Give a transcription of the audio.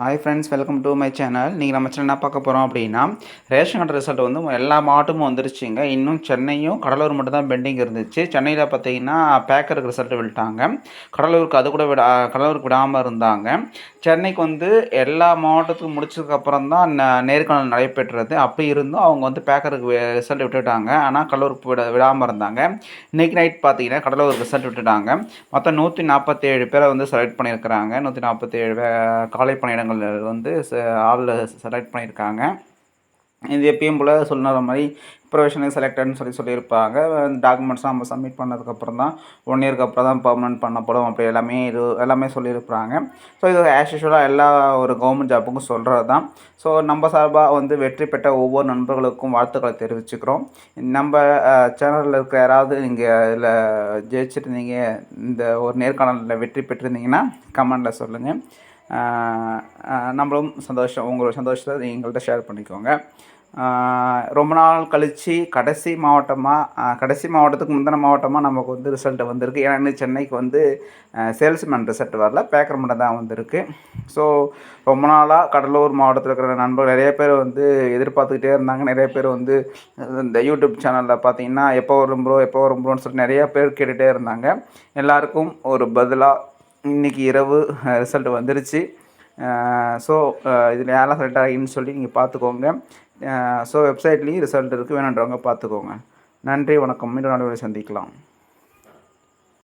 Hi friends welcome to my channel நீங்கள் நம்ம channel என்ன பார்க்க போகிறோம் அப்படின்னா ரேஷன் கார்டு ரிசல்ட் வந்து எல்லா மாவட்டமும் வந்துருச்சுங்க. இன்னும் சென்னையும் கடலூர் மட்டும் தான் பெண்டிங் இருந்துச்சு. சென்னையில் பார்த்தீங்கன்னா பேக்கருக்கு ரிசல்ட் விட்டாங்க. கடலூருக்கு அது கூட விட கடலூருக்கு விடாமல் இருந்தாங்க. சென்னைக்கு வந்து எல்லா மாவட்டத்துக்கும் முடிச்சதுக்கப்புறம் தான் நேர்காணல் நடைபெற்றது. அப்படி இருந்தும் அவங்க வந்து பேக்கருக்கு ரிசல்ட் விட்டுவிட்டாங்க ஆனால் கடலூருக்கு விட விடாமல் இருந்தாங்க. இன்றைக்கி நைட் பார்த்தீங்கன்னா கடலூருக்கு ரிசல்ட் விட்டுட்டாங்க. மொத்தம் நூற்றி நாற்பத்தேழு பேரை வந்து செலக்ட் பண்ணியிருக்கிறாங்க. நூற்றி நாற்பத்தேழு காலை பணியிடங்கள் இடங்கள் வந்து ஆளில் செலக்ட் பண்ணியிருக்காங்க. இது எப்பயும் போல் சொன்ன மாதிரி ப்ரொஃபஷனல் செலக்டட்னு சொல்லி சொல்லியிருப்பாங்க. டாக்குமெண்ட்ஸ்லாம் நம்ம சப்மிட் பண்ணதுக்கப்புறம் தான் ஒன் இயர்க்கு அப்புறம் தான் பர்மனெண்ட் பண்ணப்படும். அப்படி எல்லாமே இது எல்லாமே சொல்லியிருப்பாங்க. ஸோ இது ஆஸ் யூஷுவலாக எல்லா ஒரு கவர்மெண்ட் ஜாப்புக்கும் சொல்கிறது தான் ஸோ நம்ம சார்பாக வந்து வெற்றி பெற்ற ஒவ்வொரு நண்பர்களுக்கும் வாழ்த்துக்களை தெரிவிச்சுக்கிறோம். நம்ம சேனலில் இருக்கிற யாராவது நீங்கள் இதில் ஜெயிச்சிருந்தீங்க இந்த ஒரு நேர்காணலில் வெற்றி பெற்றிருந்தீங்கன்னா கமெண்டில் சொல்லுங்கள் நம்மளும் சந்தோஷம் உங்களோட சந்தோஷத்தை எங்கள்கிட்ட ஷேர் பண்ணிக்கோங்க. ரொம்ப நாள் கழித்து கடைசி மாவட்டமாக கடைசி மாவட்டத்துக்கு முந்தின மாவட்டமாக நமக்கு வந்து ரிசல்ட் வந்திருக்கு. ஏன்னா சென்னைக்கு வந்து சேல்ஸ்மேன் ரிசல்ட் வரல. பேக்கர் மட்டும் தான் வந்திருக்கு. ஸோ ரொம்ப நாளாக கடலூர் மாவட்டத்தில் இருக்கிற நண்பர்கள் நிறைய பேர் வந்து எதிர்பார்த்துக்கிட்டே இருந்தாங்க. நிறைய பேர் வந்து இந்த யூடியூப் சேனலில் பார்த்தீங்கன்னா எப்போ வரும் ப்ரோ எப்போ வரும் ப்ரோன்னு சொல்லிட்டு நிறைய பேர் கேட்டுகிட்டே இருந்தாங்க. எல்லாருக்கும் ஒரு பதிலாக இன்றைக்கி இரவு ரிசல்ட் வந்துருச்சு. ஸோ இதில் யாரெல்லாம் செலக்ட் ஆகின்னு சொல்லி நீங்கள் பார்த்துக்கோங்க ஸோ வெப்சைட்லேயும் ரிசல்ட் இருக்குது வேணுன்றவங்க பார்த்துக்கோங்க நன்றி வணக்கம். மீண்டும் நாளை சந்திக்கலாம்.